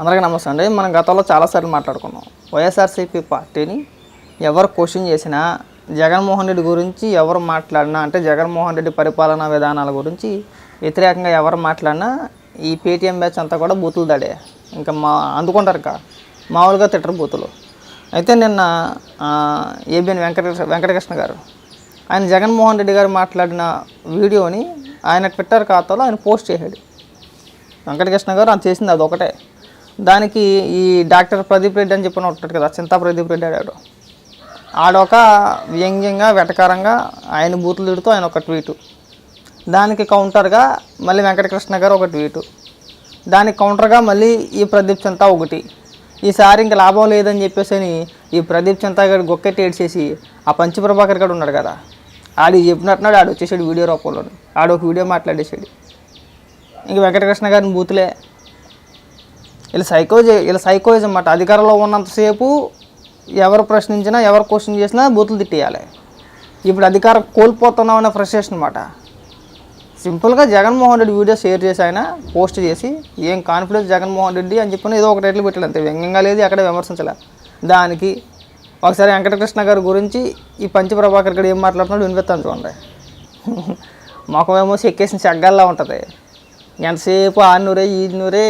అందరికీ నమస్తే అండి. మనం గతంలో చాలాసార్లు మాట్లాడుకున్నాం. వైఎస్ఆర్సీపీ పార్టీని ఎవరు క్వశ్చన్ చేసినా జగన్మోహన్ రెడ్డి గురించి ఎవరు మాట్లాడినా అంటే జగన్మోహన్ రెడ్డి పరిపాలనా విధానాల గురించి వ్యతిరేకంగా ఎవరు మాట్లాడినా ఈ పేటీఎం బ్యాచ్ అంతా కూడా బూతులు దాడే. ఇంకా మా అందుకుంటారు కా మామూలుగా తిట్టరు బూతులు. అయితే నిన్న ఏబిఎన్ వెంకటకృష్ణ వెంకటకృష్ణ గారు ఆయన జగన్మోహన్ రెడ్డి గారు మాట్లాడిన వీడియోని ఆయన ట్విట్టర్ ఖాతాలో ఆయన పోస్ట్ చేశాడు. వెంకటకృష్ణ గారు అది చేసింది అదొకటే. దానికి ఈ డాక్టర్ ప్రదీప్ రెడ్డి అని చెప్పిన ఉంటాడు కదా చింతా ప్రదీప్ రెడ్డి ఆడాడు ఆడొక వ్యంగ్యంగా వెటకారంగా ఆయన బూతులు తిడుతూ ఆయన ఒక ట్వీటు. దానికి కౌంటర్గా మళ్ళీ వెంకటకృష్ణ గారు ఒక ట్వీటు. దానికి కౌంటర్గా మళ్ళీ ఈ ప్రదీప్ చింతా ఒకటి. ఈసారి ఇంక లాభం లేదని చెప్పేసి అని ఈ ప్రదీప్ చింతా గారు గొక్కెట్టి ఏడ్చేసి ఆ పంచప్రభాకర్ గారు ఉన్నాడు కదా ఆడు చెప్పినట్టున్నాడు ఆడు వచ్చేసాడు వీడియో రూపంలో ఆడు ఒక వీడియో మాట్లాడేసాడు. ఇంక వెంకటకృష్ణ గారిని బూతులే. వీళ్ళ సైకోజే వీళ్ళ సైకోయిజం అన్నమాట అధికారంలో ఉన్నంతసేపు ఎవరు ప్రశ్నించినా ఎవరు క్వశ్చన్ చేసినా బూతులు తిట్టేయాలి. ఇప్పుడు అధికారం కోల్పోతున్నాం అనే ఫ్రస్ట్రేషన్ అనమాట సింపుల్గా జగన్మోహన్ రెడ్డి వీడియో షేర్ చేసి ఆయన పోస్ట్ చేసి ఏం కాన్ఫిడెన్స్ జగన్మోహన్ రెడ్డి? అని చెప్పిన ఏదో ఒక టైటిల్ పెట్టాడు అంతే. వ్యంగ్యంగా లేదు అక్కడ విమర్శించలే. దానికి ఒకసారి వెంకటకృష్ణ గారి గురించి ఈ పంచప్రభాకర్ గారు ఏం మాట్లాడుతున్నాడు వినిపిస్తాను చూడండి. మొఖమేమో ఎక్కేసిన చెగ్గాల్లా ఉంటుంది. ఎంతసేపు ఆ నూరే ఈ నూరే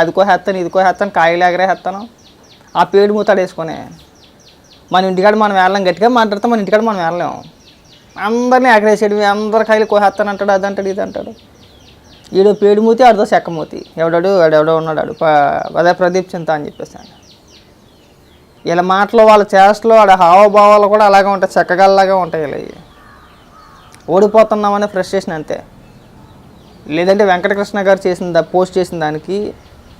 అది కోసేస్తాను ఇది కోసేస్తాను కాయలు ఎగరేస్తాను ఆ పేడు మూతాడు వేసుకొని మన ఇంటికాడ మనం వెళ్ళాం గట్టిగా మాట్లాడతాం మన ఇంటికాడ మనం వెళ్ళలేము అందరినీ ఎగరేసాడు అందరి కాయలు కోసేస్తాను అంటాడు అది అంటాడు ఇది అంటాడు. ఈడు పేడు మూతి ఆడితో చెక్కమూతి ఎవడాడు ఎవడెవడో ఉన్నాడు ఆడు అదే ప్రదీప్ చింత అని చెప్పేసి వీళ్ళ మాటలు వాళ్ళ చేష్టలు ఆడ హావభావాలు కూడా అలాగే ఉంటాయి చెక్కగల్లాగా ఉంటాయి వీళ్ళవి. ఓడిపోతున్నామనే ఫ్రస్ట్రేషన్ అంతే. లేదంటే వెంకటకృష్ణ గారు చేసిన పోస్ట్ చేసిన దానికి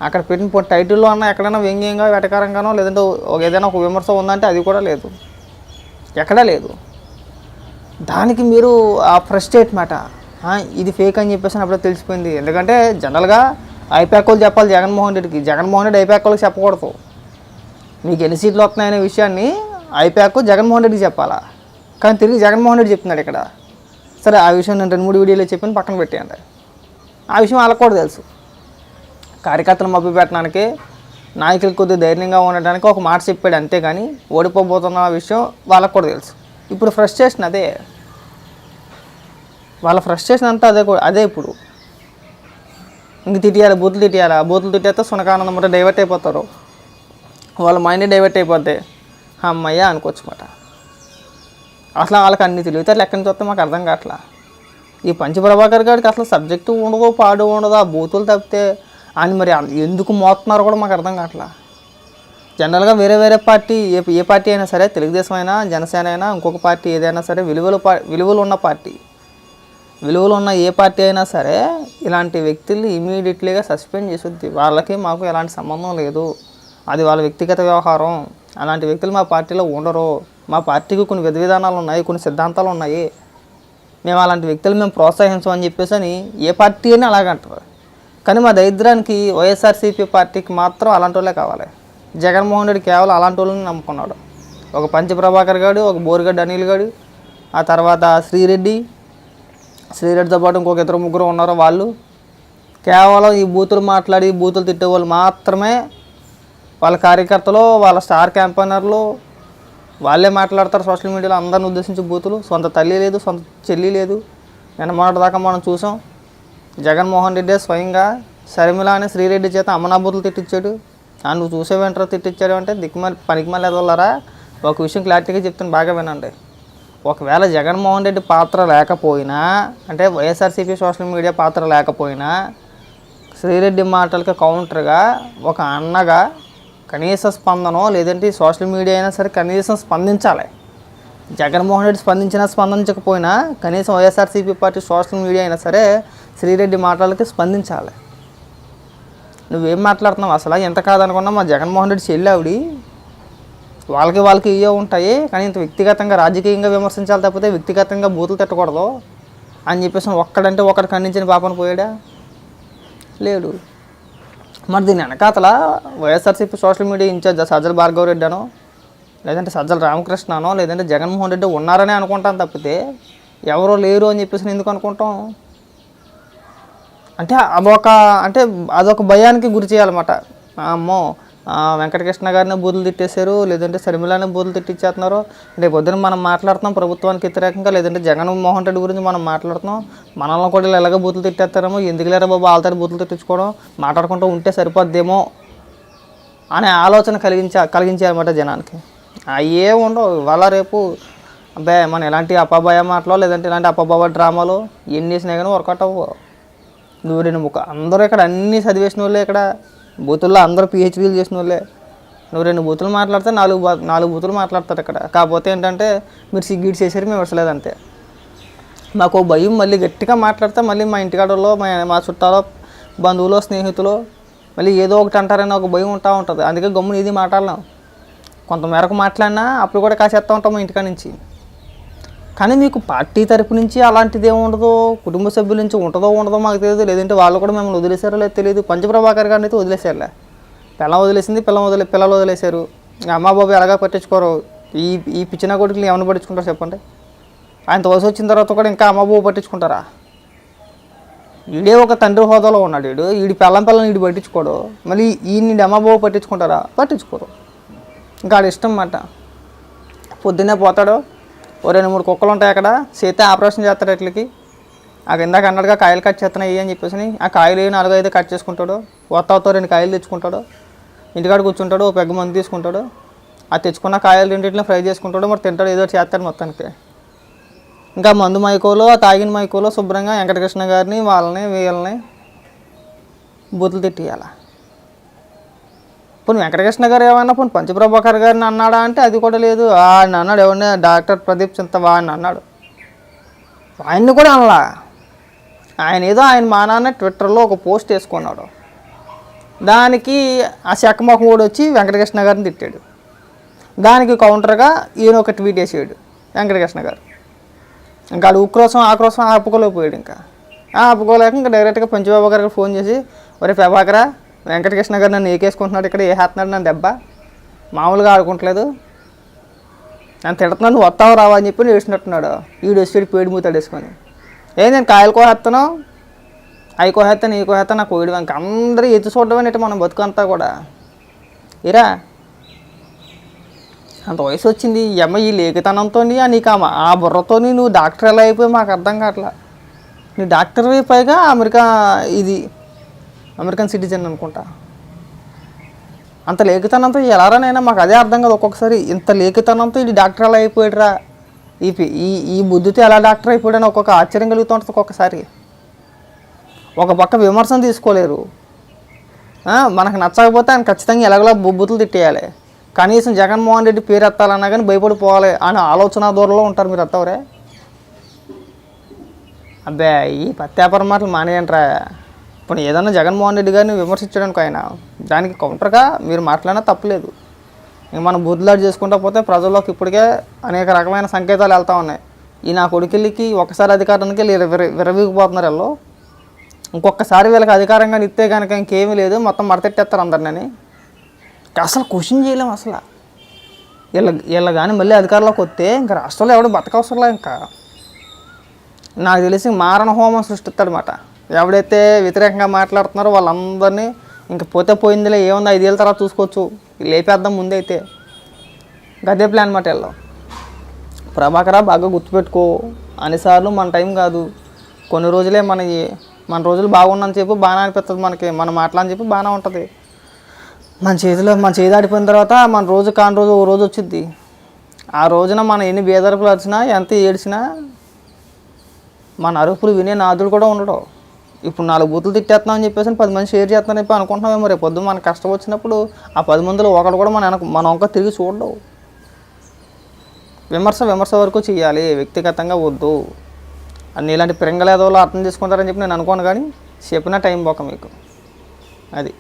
అక్కడ పెట్టిన టైటిల్లో అన్న ఎక్కడైనా వ్యంగ్యంగా వెటకారంగానో లేదంటే ఒక ఏదైనా ఒక విమర్శ ఉందంటే అది కూడా లేదు. ఎక్కడా లేదు. దానికి మీరు ఆ ఫ్రస్ట్రేట్ మాట ఇది ఫేక్ అని చెప్పేసి అప్పుడే తెలిసిపోయింది. ఎందుకంటే జనరల్గా ఐపాక్ వాళ్ళు చెప్పాలి జగన్మోహన్ రెడ్డికి. జగన్మోహన్ రెడ్డి ఐపాక్ వాళ్ళకి చెప్పకూడదు. మీకు ఎన్ని సీట్లు వస్తున్నాయనే విషయాన్ని ఐపాక్ జగన్మోహన్ రెడ్డికి చెప్పాలా? కానీ తిరిగి జగన్మోహన్ రెడ్డి చెప్తున్నాడు ఇక్కడ. సరే ఆ విషయం నేను రెండు మూడు వీడియోలో చెప్పిన పక్కన పెట్టేయండి. ఆ విషయం వాళ్ళకు కూడా తెలుసు. కార్యకర్తలు మభ్య పెట్టడానికి నాయకులు కొద్దిగా ధైర్యంగా ఉండడానికి ఒక మాట చెప్పాడు అంతేగాని ఓడిపోబోతున్న విషయం వాళ్ళకు కూడా తెలుసు. ఇప్పుడు ఫ్రస్ట్రేషన్ అదే. వాళ్ళ ఫ్రస్ట్రేషన్ అంతా అదే కూడా అదే ఇప్పుడు. ఇంక తిట్టియాలి బూతులు తిట్టియాలి? ఆ బూతులు తిట్టేస్తే సునకానందం అంటే డైవర్ట్ అయిపోతారు. వాళ్ళ మైండ్ డైవర్ట్ అయిపోద్ది. అమ్మయ్య అనుకోవచ్చు మాట. అసలు వాళ్ళకి అన్ని తెలివితే ఎక్కడి నుంచి వస్తే మాకు అర్థం కావట్లా. ఈ పంచప్రభాకర్ గారికి అసలు సబ్జెక్టు ఉండదు పాడు ఉండదు ఆ బూతులు తప్పితే అని మరి ఎందుకు మోతున్నారో కూడా మాకు అర్థం కావట్లా? జనరల్గా వేరే వేరే పార్టీ ఏ ఏ పార్టీ అయినా సరే తెలుగుదేశం అయినా జనసేన అయినా ఇంకొక పార్టీ ఏదైనా సరే విలువలు పా విలువలు ఉన్న పార్టీ. విలువలు ఉన్న ఏ పార్టీ అయినా సరే ఇలాంటి వ్యక్తుల్ని ఇమీడియట్లీగా సస్పెండ్ చేసుద్ది. వాళ్ళకి మాకు ఎలాంటి సంబంధం లేదు. అది వాళ్ళ వ్యక్తిగత వ్యవహారం. అలాంటి వ్యక్తులు మా పార్టీలో ఉండరు. మా పార్టీకి కొన్ని విధ విధానాలు ఉన్నాయి కొన్ని సిద్ధాంతాలు ఉన్నాయి. మేము అలాంటి వ్యక్తులు మేము ప్రోత్సహించం అని చెప్పేసి అని ఏ పార్టీ అయినా అలాగంటారు కానీ మా దరిద్రానికి వైఎస్ఆర్సీపీ పార్టీకి మాత్రం అలాంటి వాళ్ళే కావాలి. జగన్మోహన్ రెడ్డి కేవలం అలాంటి వాళ్ళని నమ్ముకున్నాడు. ఒక పంచప్రభాకర్ గాడు ఒక బోరుగడ్డ అనిల్ గాడు ఆ తర్వాత శ్రీరెడ్డి శ్రీరెడ్డితో పాటు ఇంకొక ఇద్దరు ముగ్గురు ఉన్నారు వాళ్ళు. కేవలం ఈ బూతులు మాట్లాడి బూతులు తిట్టే వాళ్ళు మాత్రమే వాళ్ళ కార్యకర్తలు వాళ్ళ స్టార్ క్యాంపైనర్లు వాళ్ళే మాట్లాడతారు సోషల్ మీడియాలో అందరిని ఉద్దేశించి బూతులు. సొంత తల్లి లేదు సొంత చెల్లి లేదు. నిన్న మొన్నటిదాకా మనం చూసాం జగన్మోహన్ రెడ్డి స్వయంగా శర్మిల అనే శ్రీరెడ్డి చేత అమ్మనాబూతులు తిట్టించాడు. ఆ నువ్వు చూసే వెంటనే తిట్టించాడు అంటే దిక్కుమల్ పనికిమల్ ఎదవలరా? ఒక విషయం క్లారిటీగా చెప్తాను బాగా వినండి. ఒకవేళ జగన్మోహన్ రెడ్డి పాత్ర లేకపోయినా అంటే వైఎస్ఆర్సీపీ సోషల్ మీడియా పాత్ర లేకపోయినా శ్రీరెడ్డి మాటలకి కౌంటర్గా ఒక అన్నగా కనీస స్పందనో లేదంటే సోషల్ మీడియా అయినా సరే కనీసం స్పందించాలి. జగన్మోహన్ రెడ్డి స్పందించినా స్పందించకపోయినా కనీసం వైఎస్ఆర్సీపీ పార్టీ సోషల్ మీడియా అయినా సరే శ్రీరెడ్డి మాటలకి స్పందించాలి. నువ్వేం మాట్లాడుతున్నావు? అసలు ఎంత కాదనుకున్నా మా జగన్మోహన్ రెడ్డి చెల్లి ఆవిడి. వాళ్ళకి వాళ్ళకి ఇవే ఉంటాయి కానీ ఇంత వ్యక్తిగతంగా రాజకీయంగా విమర్శించాలి తప్పితే వ్యక్తిగతంగా బూతులు తిట్టకూడదు అని చెప్పేసి ఒక్కడంటే ఒకటి ఖండించిన పాపను పోయాడా? లేడు. మరి దీని వెనకాతల YSRCP social media incharge Sajjala Bhargava Reddy అనో లేదంటే సజ్జల రామకృష్ణ అనో లేదంటే జగన్మోహన్ రెడ్డి ఉన్నారనే అనుకుంటాం తప్పితే ఎవరో లేరు అని చెప్పేసి ఎందుకు అనుకుంటాం? అంటే అదొక అంటే అదొక భయానికి గురి చేయాలన్నమాట. అమ్మో వెంకటకృష్ణ గారిని బూతులు తిట్టేశారు లేదంటే శర్మిలాని బూతులు తిట్టించేస్తున్నారు రేపు పొద్దున మనం మాట్లాడుతున్నాం ప్రభుత్వానికి వ్యతిరేకంగా లేదంటే జగన్మోహన్ రెడ్డి గురించి మనం మాట్లాడుతున్నాం. మనల్ని కూడా వీళ్ళు ఎలాగ బూతులు తిట్టేస్తారేమో ఎందుకు లేరా బాబు వాళ్ళతో బూతులు తిట్టించుకోవడం మాట్లాడుకుంటూ ఉంటే సరిపోద్దేమో అనే ఆలోచన కలిగించా కలిగించారన్నమాట జనానికి. అయ్యే ఉండవు. ఇవాళ రేపు అబ్బాయి మనం ఎలాంటి అపభయ మాటలో లేదంటే ఇలాంటి అపభవ డ్రామాలు ఎన్ని వేసినా కానీ వర్కౌట్ అవ్వవు. నువ్వు రెండు ముక్క అందరూ ఇక్కడ అన్నీ చదివేసిన వాళ్ళే ఇక్కడ. బూతుల్లో అందరూ పిహెచ్డీలు చేసిన వాళ్ళే. నువ్వు రెండు బూతులు మాట్లాడితే నాలుగు నాలుగు బూతులు మాట్లాడతారు ఇక్కడ కాకపోతే ఏంటంటే మీరు సిగ్గిడి చేసారు మేము ఇవ్వలేదు అంతే మాకు భయం మళ్ళీ గట్టిగా మాట్లాడితే మళ్ళీ మా ఇంటికాడలో మా మా చుట్టాలో బంధువులు స్నేహితులు మళ్ళీ ఏదో ఒకటి అంటారని ఒక భయం ఉంటా ఉంటుంది. అందుకే గమ్మున ఇది మాట్లాడలేం. కొంతమేరకు మాట్లాడినా అప్పుడు కూడా కాసేస్తూ ఉంటాం మా ఇంటికాడ నుంచి. కానీ మీకు పార్టీ తరపు నుంచి అలాంటిది ఏముండదు కుటుంబ సభ్యుల నుంచి ఉంటుందో ఉండదో మాకు తెలియదు. లేదంటే వాళ్ళు కూడా మిమ్మల్ని వదిలేశారో లేదో తెలియదు. పంచప్రభాకర్ గారిని అయితే వదిలేశారులే. పిల్లం వదిలేసింది పిల్లం వదిలే పిల్లలు వదిలేశారు. ఇంకా అమ్మ బాబు ఎలాగా పట్టించుకోరు? ఈ ఈ పిచ్చిన కొడుకులు ఏమైనా పట్టించుకుంటారు చెప్పండి? ఆయన తోసి వచ్చిన తర్వాత కూడా ఇంకా అమ్మ బాబు పట్టించుకుంటారా? ఈడే ఒక తండ్రి హోదాలో ఉన్నాడు వీడు వీడి పిల్లం పిల్లని వీడు పట్టించుకోడు. మళ్ళీ ఈ నుండి అమ్మ బాబు పట్టించుకుంటారా? పట్టించుకోరు. ఇంకా ఆడ ఇష్టం మాట. పొద్దున్నే పోతాడు. ఓ రెండు మూడు కుక్కలు ఉంటాయి అక్కడ. సీతే ఆపరేషన్ చేస్తాడు ఇట్లకి ఆ ఇందాక అన్నట్టుగా కాయలు కట్ చేస్తున్నాయి అని చెప్పేసి ఆ కాయలు నాలుగు ఐదు కట్ చేసుకుంటాడు. వత్తాతో రెండు కాయలు తెచ్చుకుంటాడు. ఇంటికాడ కూర్చుంటాడు ఒక పెగ్గ మంది తీసుకుంటాడు. ఆ తెచ్చుకున్న కాయలు రెండింటిని ఫ్రై చేసుకుంటాడు. మరి తింటాడు ఏదో చేస్తాడు మొత్తానికి. ఇంకా మందు మైకోలో ఆ తాగిన మైకోలో శుభ్రంగా వెంకటకృష్ణ గారిని వాళ్ళని వీళ్ళని బూతులు తిట్టియాల. పోనీ వెంకటకృష్ణ గారు ఏమన్నా పోనీ పంచప్రభాకర్ గారిని అన్నాడా అంటే అది కూడా లేదు. ఆయన అన్నాడు ఎవరిని? డాక్టర్ ప్రదీప్ చింతవా అని అన్నాడు. ఆయన్ని కూడా అనలా. ఆయన ఏదో ఆయన మా నాన్న ట్విట్టర్లో ఒక పోస్ట్ వేసుకున్నాడు. దానికి ఆ శకమొఖం కూడా వచ్చి వెంకటకృష్ణ గారిని తిట్టాడు. దానికి కౌంటర్గా ఈయన ఒక ట్వీట్ వేసాడు వెంకటకృష్ణ గారు. ఇంకా ఆడు ఉక్రోసం ఆక్రోసం ఆపుకోలేకపోయాడు ఇంకా. ఆపుకోలేక ఇంకా డైరెక్ట్గా పంచబాబు గారికి ఫోన్ చేసి ఒరే ప్రభాకరా వెంకటకృష్ణ గారు నన్ను ఏకేసుకుంటున్నాడు ఇక్కడ ఏ హేస్తున్నాడు నన్ను దెబ్బ? మామూలుగా ఆడుకుంటలేదు. నన్ను తిడుతున్నాను వస్తావు రావా అని చెప్పి వేసినట్టున్నాడు ఈడు వచ్చి పేడి మూతాడు వేసుకొని ఏ నేను కాయలు కోహేస్తాను అవి కోహేస్తాను ఈ కోహేస్తాను నాకు కోయడం ఇంకా అందరూ ఎత్తు చూడడం ఏంటి మనం బతుకంతా కూడా? ఇరా అంత వయసు వచ్చింది ఈ అమ్మ ఈ లేఖతనంతో నీకు ఆ బుర్రతో ఆ బుర్రతోని నువ్వు డాక్టర్ ఎలా అయిపోయి మాకు అర్థం కావట్లా. నీ డాక్టర్ పైగా అమెరికా ఇది అమెరికన్ సిటిజన్ అనుకుంటా. అంత లేఖతనంతో ఎలారానైనా మాకు అదే అర్థం కాదు ఒక్కొక్కసారి. ఇంత లేఖతనంతో ఇది డాక్టర్ అలా అయిపోయాడురా? ఈ ఈ ఈ బుద్ధితో ఎలా డాక్టర్ అయిపోయాడని ఒక్కొక్క ఆశ్చర్యం కలుగుతూ ఉంటుంది ఒక్కొక్కసారి. ఒక పక్క విమర్శన తీసుకోలేరు. మనకు నచ్చకపోతే ఆయన ఖచ్చితంగా ఎలాగోలా బొబ్బుతులు తిట్టేయాలి. కనీసం జగన్మోహన్ రెడ్డి పేరు ఎత్తాలన్నా కానీ భయపడిపోవాలి అని ఆలోచన దూరంలో ఉంటారు మీరు ఎత్తవరే? అబ్బే ఈ పత్యాపరం మాటలు మానేయంట్రా ఇప్పుడు ఏదన్నా జగన్మోహన్ రెడ్డి గారిని విమర్శించడానికి ఆయన దానికి కౌంటర్గా మీరు మాట్లాడినా తప్పలేదు. మనం బుద్ధులాడు చేసుకుంటా పోతే ప్రజల్లోకి ఇప్పటికే అనేక రకమైన సంకేతాలు వెళ్తా ఉన్నాయి. ఈ నా కొడుకెళ్ళికి ఒకసారి అధికారానికి వెళ్ళి విర విరవీగిపోతున్నారు వీళ్ళు. ఇంకొకసారి వీళ్ళకి అధికారంగా ఇస్తే కనుక ఇంకేమీ లేదు మొత్తం మడతెట్టేస్తారు అందరిని అసలు క్వశ్చన్ చేయలేం అసలు. వీళ్ళ వీళ్ళ కానీ మళ్ళీ అధికారంలోకి వస్తే ఇంకా రాష్ట్రంలో ఎవడు బతకవసరంలే ఇంకా. నాకు తెలిసి మారణ హోమం సృష్టిస్తాడనమాట ఎవడైతే వ్యతిరేకంగా మాట్లాడుతున్నారో వాళ్ళందరినీ ఇంక పోతే పోయిందిలే ఏముంది ఐదేళ్ళ తర్వాత చూసుకోవచ్చు. లేపేద్దాం ముందైతే. గదే ప్లాన్ మాట వెళ్ళాం. ప్రభాకరా బాగా గుర్తుపెట్టుకో. అన్నిసార్లు మన టైం కాదు. కొన్ని రోజులే మన మన రోజులు బాగున్నాను చెప్పి బాగానే అనిపిస్తుంది మనకి. మన మాట్లాడని చెప్పి బాగానే ఉంటుంది. మన చేతిలో మన చేతి ఆడిపోయిన తర్వాత మన రోజు కాని రోజు ఓ రోజు వచ్చింది ఆ రోజున మనం ఎన్ని బేదరుపులు వచ్చినా ఎంత ఏడ్చినా మన అరుపులు వినే నాదుడు కూడా ఉండడు. ఇప్పుడు నాలుగు బూతులు తిట్టేస్తున్నాం అని చెప్పేసి పది మంది షేర్ చేస్తున్నారని చెప్పి అనుకుంటున్నామేమో రేపు పొద్దు మన కష్టం వచ్చినప్పుడు ఆ పది మందిలో ఒకడు కూడా మన మనం మన వంక తిరిగి చూడవు విమర్శ విమర్శ వరకు చేయాలి. వ్యక్తిగతంగా వద్దు. అన్ని ఇలాంటి పిరంగలేదోలో అర్థం చేసుకుంటారని చెప్పి నేను అనుకోను కానీ చెప్పిన టైం పోక మీకు. అది.